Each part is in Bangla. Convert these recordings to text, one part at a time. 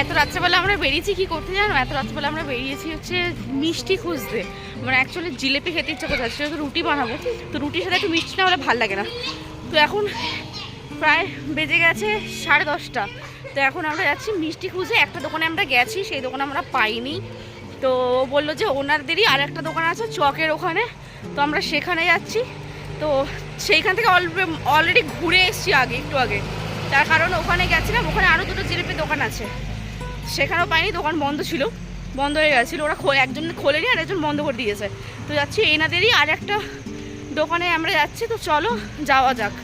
এত রাত্রেবেলা আমরা বেরিয়েছি, কি করতে জানো? এত রাত্রেবেলা আমরা বেরিয়েছি হচ্ছে মিষ্টি খুঁজতে। মানে অ্যাকচুয়ালি জিলেপি খেতে ইচ্ছা করছে সেটা রুটি বানাবো। তো রুটির সাথে একটু মিষ্টি না হলে ভালো লাগে না। তো এখন প্রায় বেজে গেছে সাড়ে দশটা। তো এখন আমরা যাচ্ছি মিষ্টি খুঁজে। একটা দোকানে আমরা গেছি, সেই দোকানে আমরা পাইনি। তো বলল যে ওনারদেরই আর একটা দোকান আছে চকের ওখানে। তো আমরা সেখানে যাচ্ছি। তো সেইখান থেকে অলরেডি ঘুরে এসেছি আগে, একটু আগে। তার কারণ ওখানে গেছিলাম, ওখানে আরও দুটো জিলিপির দোকান আছে। সেখানেও পাইনি, দোকান বন্ধ ছিল। বন্ধ হয়ে গেছিল, ওরা একজন খোলেনি আর একজন বন্ধ করে দিয়েছে। তো যাচ্ছি এনাদেরই, আর একটা দোকানে আমরা যাচ্ছি, তো চলো যাওয়া যাক।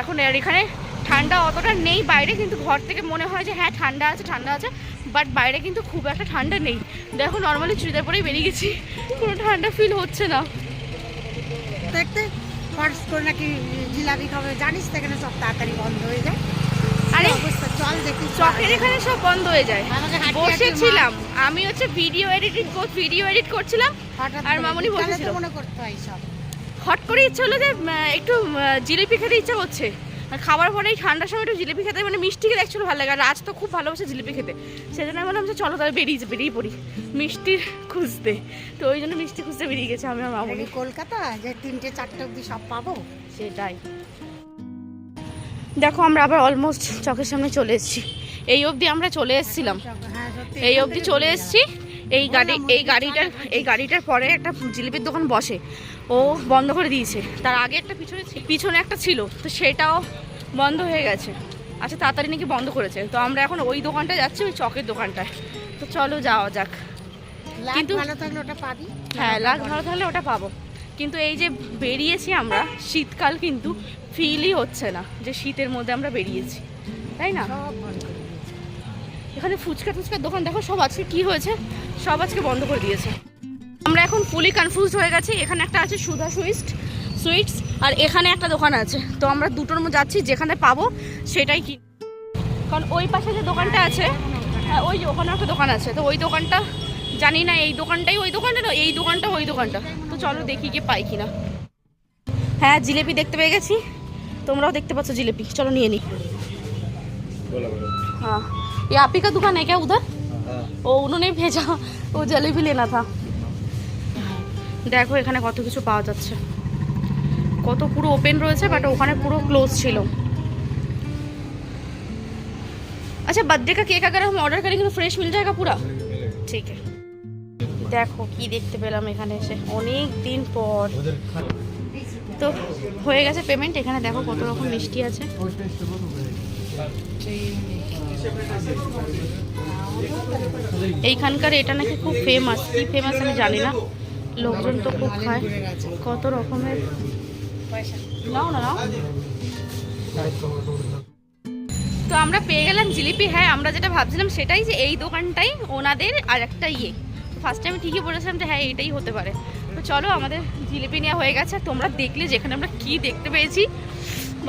এখন আর এখানে ঠান্ডা অতটা নেই বাইরে, কিন্তু ঘর থেকে মনে হয় যে হ্যাঁ ঠান্ডা আছে ঠান্ডা আছে বাট বাইরে কিন্তু খুব একটা ঠান্ডা নেই। দেখো নর্মালি চুড়িদার পরেই বেরিয়ে গেছি, কোনো ঠান্ডা ফিল হচ্ছে না। দেখতে ফর্স করে নাকি জিলাপি খাবে, জানিস তো এখানে সব তাড়াতাড়ি বন্ধ হয়ে যায়। আরে চকের এখানে সব বন্ধ হয়ে যায়। বসেছিলাম। আমি হচ্ছে ভিডিও এডিটিং ভিডিও এডিট করছিলাম আর মামুনি বসেছিল। মনে হট করে ইচ্ছা হলো যে একটু জিলিপি খেতে ইচ্ছা করছে আর খাবার পরে ঠান্ডার সময় একটু জিলিপি খেতে মানে মিষ্টি খেতে অ্যাকচুয়ালি ভালো লাগে। আর রাজ তো খুব ভালোবাসে জিলিপি খেতে। সেই জন্য আমি বললাম যে চলো তাহলে বেরিয়ে বেরিয়ে পড়ি। মিষ্টির খুঁজতে। তো ওই জন্য মিষ্টি খুঁজতে বেরিয়ে গেছে আমি আমার মামুনি। কলকাতা? যে তিনটে চারটে অবধি সব পাবো? সেটাই। দেখো আমরা আবার অলমোস্ট চকের সামনে চলে এসেছি। এই অবধি আমরা চলে এসেছিলাম। হ্যাঁ এই অবধি চলে এসেছি। এই গাড়ি এই গাড়িটার এই গাড়িটার পরে একটা জিলিপির দোকান বসে। ও বন্ধ করে দিয়েছে। তার আগে একটা পিছনে পিছনে একটা ছিল। তো সেটাও বন্ধ হয়ে গেছে। আচ্ছা তাড়াতাড়ি নাকি বন্ধ করেছে। তো আমরা এখন ওই দোকানটায় যাচ্ছি ওই চকের দোকানটায়। তো চলো যাওয়া যাক। কিন্তু- ভালো থাকলে ওটা পাবি। হ্যাঁ লাগ ভালো তাহলে ওটা পাবো। কিন্তু এই যে বেরিয়েছি আমরা শীতকাল কিন্তু ফিলই হচ্ছে না যে শীতের মধ্যে আমরা বেরিয়েছি তাই না। এখানে ফুচকা টুচকার দোকান দেখো সব আজকে কি হয়েছে? সব আজকে বন্ধ করে দিয়েছে। আমরা এখন ফুলি কনফিউজ হয়ে গেছি এখানে একটা আছে সুধা সুইস্ট সুইটস আর এখানে একটা দোকান আছে। তো আমরা দুটোর মধ্যে যাচ্ছি যেখানে পাবো সেটাই কি কারণ ওই পাশে যে দোকানটা আছে হ্যাঁ ওই যে ওখানে একটা দোকান আছে। তো ওই দোকানটা জানি না এই দোকানটাই ওই দোকানটা না এই দোকানটা ওই দোকানটা। চলো দেখি গিয়ে পাই কিনা হ্যাঁ জিলেপি দেখতে পেয়ে গেছি তোমরাও দেখতে পাচ্ছ জিলেপি চলো নিয়ে নিই हाँ ये आप ही का दुकान है क्या उधर ও উনুনে ভেজা ও জলেবি লেনা থা দেখো এখানে কত কিছু পাওয়া যাচ্ছে কত পুরো ওপেন রয়েছে বাট ওখানে পুরো ক্লোজ ছিল अच्छा बर्थडे का केक अगर हम ऑर्डर करेंगे तो फ्रेश मिल जाएगा पूरा ठीक है দেখো কি দেখতে পেলাম এখানে এসে। অনেক দিন পর। তো হয়ে গেছে পেমেন্ট এখানে দেখো কত রকম মিষ্টি আছে। এইখানকার এটা নাকি খুব ফেমাস কি ফেমাস আমি জানি না। লোকজন তো খুব খায়। কত রকমের। নাও না, নাও। তো আমরা পেয়ে গেলাম জিলিপি। হ্যাঁ আমরা যেটা ভাবছিলাম সেটাই যে এই দোকানটাই ওনাদের আর একটা ইয়ে। ফার্স্ট টাইম ঠিকই বলেছিলাম যে হ্যাঁ এটাই হতে পারে। তো চলো আমাদের জিলিপি নেওয়া হয়ে গেছে। তোমরা দেখলে যেখানে আমরা কি দেখতে পেয়েছি।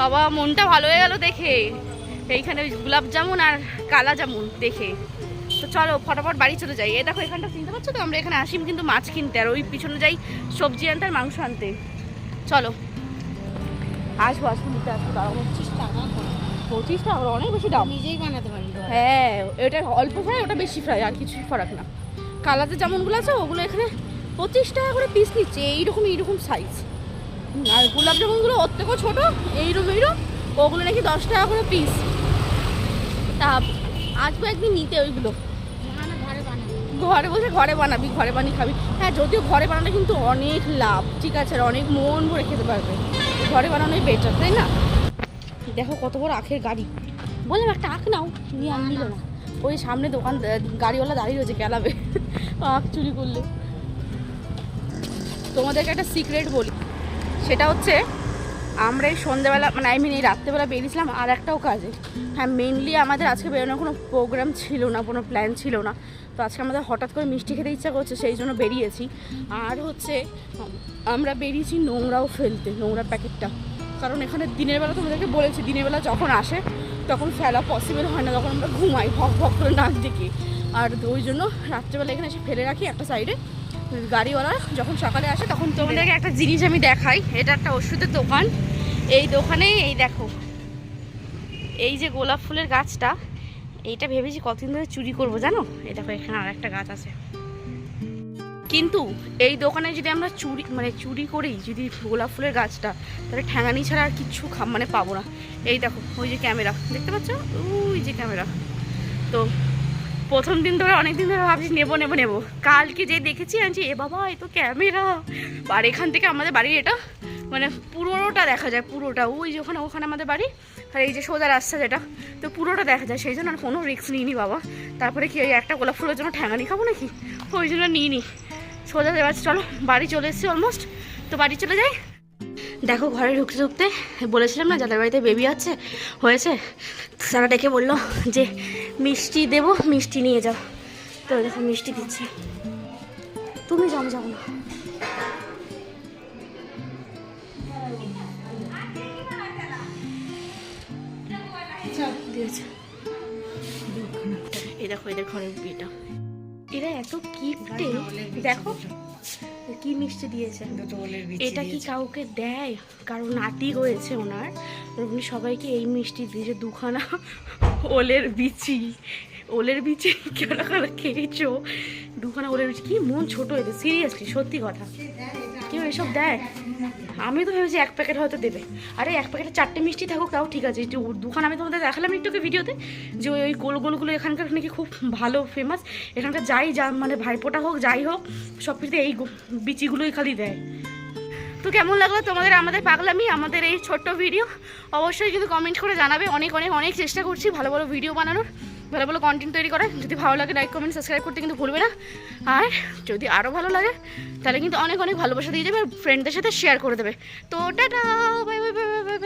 বাবা মনটা ভালো হয়ে গেল দেখে। এইখানে গোলাপ জামুন আর কালা জামুন দেখে। তো চলো ফটাফট বাড়ি চলে যাই। এ দেখো এখানটা চিনতে পারছ তো? আমরা এখানে আসিম কিন্তু মাছ কিনতে। আর ওই পিছনে যাই সবজি আনতে আর মাংস আনতে। চলো। আসব আসব নিতে আসব। দাঁড়াবো পঁচিশ টাকা পঁচিশ টাকা অনেক বেশি দাম। নিজেই বানাতে পারি। হ্যাঁ এটা অল্প ফ্রাই ওটা বেশি ফ্রাই আর কিছুই ফারাক না। কালাতে যেমনগুলো আছে ওগুলো এখানে পঁচিশ টাকা করে পিস নিচ্ছে এইরকম এইরকম সাইজ আর গোলাপ জামুনগুলো ওর থেকেও ছোটো এইরকম এইরকম ওগুলো নাকি দশ টাকা করে পিস তা আসব একদিন নিতে ওইগুলো। ঘরে বসে ঘরে বানাবি ঘরে বানিয়ে খাবি। হ্যাঁ যদিও ঘরে বানালে কিন্তু অনেক লাভ ঠিক আছে আর অনেক মন ভরে খেতে পারবে। ঘরে বানানোই বেটার তাই না? দেখো কত বড় আখের গাড়ি। বললাম একটা আখ নাও নিয়ে আর নিল না। ওই সামনে দোকান গাড়িওয়ালা দাঁড়িয়ে রয়েছে, গেলাবে। আখ চুরি করলে। তোমাদেরকে একটা সিক্রেট বলি। সেটা হচ্ছে, আমরা এই সন্ধ্যেবেলা মানে আই মিন এই রাত্রেবেলা বেরিয়েছিলাম আর একটাও কাজে। হ্যাঁ মেনলি আমাদের আজকে বেরোনোর কোনো প্রোগ্রাম ছিল না, কোনো প্ল্যান ছিল না। তো আজকে আমাদের হঠাৎ করে মিষ্টি খেতে ইচ্ছা করছে, সেই জন্য বেরিয়েছি। আর হচ্ছে, আমরা বেরিয়েছি নোংরাও ফেলতে, নোংরা প্যাকেটটা। কারণ এখানে দিনের বেলা তোমাদেরকে বলেছি, দিনের বেলা যখন আসে তখন ফেলা পসিবল হয় না, তখন আমরা ঘুমাই ভক ভক করে নাচ দেখি আর ওই জন্য রাত্রেবেলা এখানে এসে ফেলে রাখি একটা সাইডে গাড়িওয়ালা যখন সকালে আসে, তখন তোমাদেরকে একটা জিনিস আমি দেখাই। এটা একটা ওষুধের দোকান। এই দোকানে, এই দেখো, এই যে গোলাপ ফুলের গাছটা, এইটা ভেবেছি কতদিন ধরে চুরি করব, জানো? এই দেখো, এখানে আর একটা গাছ আছে। কিন্তু এই দোকানে যদি আমরা চুরি মানে চুরি করি, যদি গোলাপ ফুলের গাছটা, তাহলে ঠ্যাঙানি ছাড়া আর কিচ্ছু মানে পাবো না। এই দেখো, ওই যে ক্যামেরা, দেখতে পাচ্ছ? ওই যে ক্যামেরা। তো প্রথম দিন ধরে, অনেক দিন ধরে ভাবছি, নেব নেব নেব। কালকে যে দেখেছি, আনছি, এ বাবা, এ তো ক্যামেরা। আর এখান থেকে আমাদের বাড়ির এটা মানে পুরোটা দেখা যায়, পুরোটা। ওই যে ওখানে ওখানে আমাদের বাড়ি, আর এই যে সোজা রাস্তা যেটা, তো পুরোটা দেখা যায়। সেই জন্য আর কোনো রিস্ক নিইনি বাবা। তারপরে কি, ওই একটা গোলাপ ফুলের জন্য ঠ্যাঙানি খাব নাকি? ওই জন্য নিইনি। সোজা এবার চলো, বাড়ি চলে এসেছি অলমোস্ট তো বাড়ি চলে যাই। দেখো, ঘরে ঢুকতে ঢুকতে বলেছিলাম না, যাদের বাড়িতে বেবি আছে, হয়েছে। তারা ডেকে বলল যে, মিষ্টি দেবো, মিষ্টি নিয়ে যাও। তো দেখো, মিষ্টি দিচ্ছে। তুমি যাও যাব না। এই দেখো, এদের ঘরের বিয়েটা। এরা এত কিপটে দেখো কি মিষ্টি দিয়েছে। এটা কি কাউকে দেয়? কারণ নাতি হয়েছে ওনার। উনি সবাইকে এই মিষ্টি দিয়েছে দুখানা ওলের বিচি। ওলের বিচি কেন কারা খেয়েছো? দুখানা ওলের বিচি। কি মন ছোট হয়েছে সিরিয়াসলি সত্যি কথা। কেউ এসব? দেয় আমি তো ভেবেছি এক প্যাকেট হয়তো দেবে। আরে, এক প্যাকেটে চারটে মিষ্টি থাকুক, তাও ঠিক আছে। দোকান আমি তোমাদের দেখালাম একটু ভিডিওতে, যে ওই গোল গোলগুলো এখানকার নাকি খুব ভালো ফেমাস এখানকার যাই যা মানে ভাইপোটা হোক, যাই হোক সব কিছুতে এই বিচিগুলোই খালি দেয়। তো কেমন লাগল তোমাদের আমাদের পাগলামি, আমাদের এই ছোট্ট ভিডিও অবশ্যই কিন্তু কমেন্ট করে জানাবে। অনেক অনেক অনেক চেষ্টা করছি ভালো ভালো ভিডিও বানানোর, ভালো ভালো কন্টেন্ট তৈরি করার। যদি ভালো লাগে লাইক কমেন্ট সাবস্ক্রাইব করতে কিন্তু ভুলবে না। আর যদি আরও ভালো লাগে, তাহলে কিন্তু অনেক অনেক ভালোবাসা দিয়ে যাবে আর ফ্রেন্ডদের সাথে শেয়ার করে দেবে। তো tata bye bye bye bye bye